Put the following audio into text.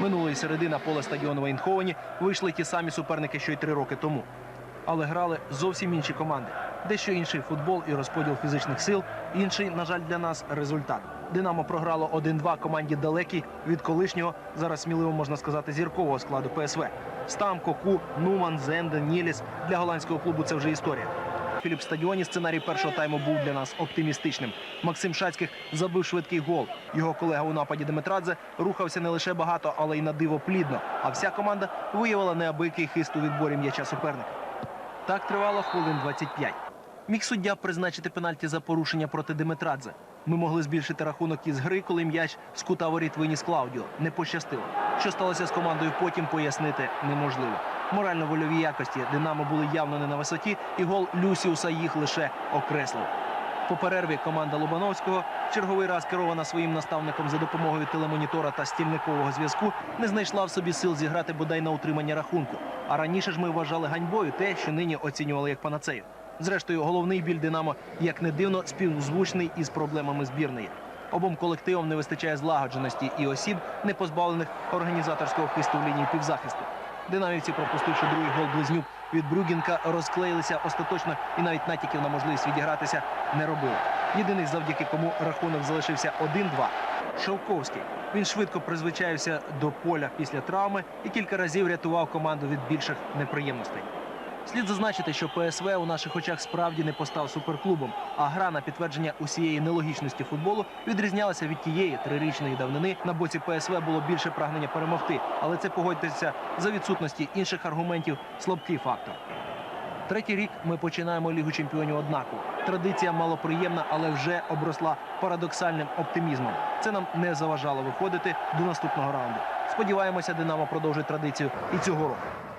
Минулої середи на поле стадіону в Ейнховені вийшли ті самі суперники, що й три роки тому. Але грали зовсім інші команди. Дещо інший футбол і розподіл фізичних сил, інший, на жаль, для нас результат. Динамо програло 1-2 команді далекій від колишнього, зараз сміливо можна сказати, зіркового складу ПСВ. Стам, Коку, Нуман, Зенден, Ніліс. Для голландського клубу це вже історія. Філіп стадіоні сценарій першого тайму був для нас оптимістичним. Максим Шацьких забив швидкий гол. Його колега у нападі Димитрадзе рухався не лише багато, але й на диво плідно. А вся команда виявила неабиякий хист у відборі м'яча суперника. Так тривало хвилин 25. Міг суддя призначити пенальті за порушення проти Димитрадзе. Ми могли збільшити рахунок із гри, коли м'яч з кута воріт виніс Клаудіо. Не пощастило. Що сталося з командою, потім пояснити неможливо. Морально-вольові якості Динамо були явно не на висоті, і гол Люсіуса їх лише окреслив. По перерві команда Лобановського, черговий раз керована своїм наставником за допомогою телемонітора та стільникового зв'язку, не знайшла в собі сил зіграти бодай на утримання рахунку. А раніше ж ми вважали ганьбою те, що нині оцінювали як панацею. Зрештою, головний біль Динамо, як не дивно, співзвучний із проблемами збірної. Обом колективам не вистачає злагодженості і осіб, не позбавлених організаторського хисту в лінії півзахисту. Динамівці, пропустивши другий гол близнюк від Брюгінка, розклеїлися остаточно і навіть натяків на можливість відігратися не робили. Єдиний, завдяки кому рахунок залишився 1-2. Шовковський. Він швидко призвичаєвся до поля після травми і кілька разів рятував команду від більших неприємностей. Слід зазначити, що ПСВ у наших очах справді не постав суперклубом, а гра на підтвердження усієї нелогічності футболу відрізнялася від тієї трирічної давнини. На боці ПСВ було більше прагнення перемогти, але це погодьтеся за відсутності інших аргументів слабкий фактор. Третій рік ми починаємо лігу чемпіонів однаково. Традиція малоприємна, але вже обросла парадоксальним оптимізмом. Це нам не заважало виходити до наступного раунду. Сподіваємося, Динамо продовжить традицію і цього року.